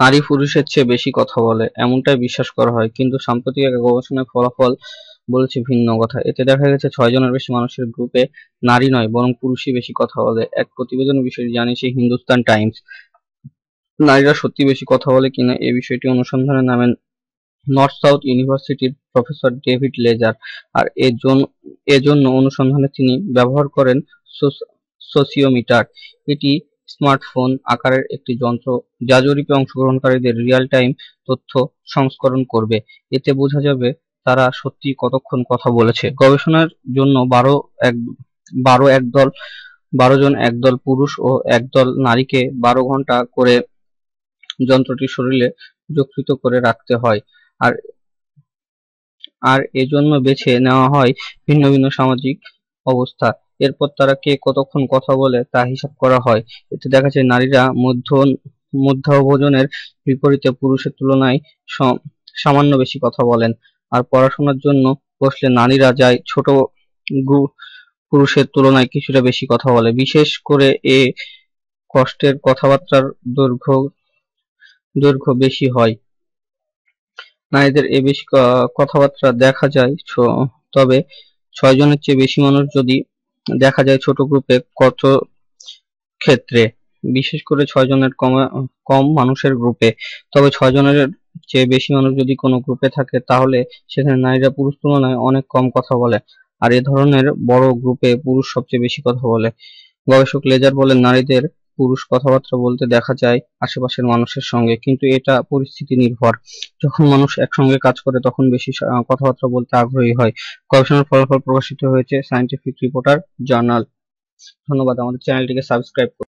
নারী পুরুষের চেয়ে বেশি কথা বলে, এমনটাই বিশ্বাস করা হয়। কিন্তু সাম্প্রতিক এক গবেষণার ফলাফল বলেছে ভিন্ন কথা। এতে দেখা গেছে, ছয় জনের বেশি মানুষের গ্রুপে নারী নয়, বরং পুরুষই বেশি কথা বলে। এক প্রতিবেদন বিষয়টি জানিয়েছে হিন্দুস্তান টাইমস। নারীরা সত্যি বেশি কথা বলে কিনা এ বিষয়টি অনুসন্ধানে নামেন নর্থ সাউথ ইউনিভার্সিটির প্রফেসর ডেভিড লেজার। আর এজন্য অনুসন্ধানে তিনি ব্যবহার করেন সোসিওমিটার। এটি স্মার্টফোন আকারের একটি যন্ত্র যা জরিপে অংশগ্রহণকারীদের রিয়েল টাইম তথ্য সংস্করণ করবে। এতে বোঝা যাবে তারা সত্যি কতক্ষণ কথা বলেছে। গবেষণার জন্য বারো এক, বারো একদল, বারো জন একদল পুরুষ ও একদল নারীকে বারো ঘণ্টা করে যন্ত্রটি শরীরে যকৃত করে রাখতে হয়। আর আর এজন্য বেছে নেওয়া হয় ভিন্ন ভিন্ন সামাজিক অবস্থা। এরপর তারা কে কতক্ষণ কথা বলে তা হিসাব করা হয়। এতে দেখা যায় নারীরা মধ্য মধ্যাহ্নভোজনের বিপরীতে পুরুষের তুলনায় সামান্য বেশি কথা বলেন। আর পড়াশোনার জন্য বসলে নারীরা যায় ছোট পুরুষের তুলনায় কিছুটা বেশি কথা বলে। বিশেষ করে এ কষ্টের কথাবার্তার দৈর্ঘ্য দৈর্ঘ্য বেশি হয়। নারীদের এ বেশি কথাবার্তা দেখা যায় তবে ছয় জনের চেয়ে বেশি মানুষ যদি দেখা যায় ছোট গ্রুপে কত ক্ষেত্রে, বিশেষ করে ছয় জনের কম কম মানুষের গ্রুপে তবে ছয় জনের চেয়ে বেশি মানুষ যদি কোনো গ্রুপে থাকে, তাহলে সেখানে নারীরা পুরুষ তুলনায় অনেক কম কথা বলে। আর এ ধরনের বড় গ্রুপে পুরুষ সবচেয়ে বেশি কথা বলে। গবেষক লেজার বলেন, নারীদের পুরুষ কথাবার্তা বলতে দেখা যায় আশেপাশের মানুষের সঙ্গে, কিন্তু এটা পরিস্থিতি নির্ভর। যখন মানুষ একসঙ্গে কাজ করে, তখন বেশি কথাবার্তা বলতে আগ্রহী হয়। গবেষণার ফলাফল প্রকাশিত হয়েছে সায়েন্টিফিক রিপোর্টার জার্নাল ধন্যবাদ, আমাদের চ্যানেলটিকে সাবস্ক্রাইব করুন।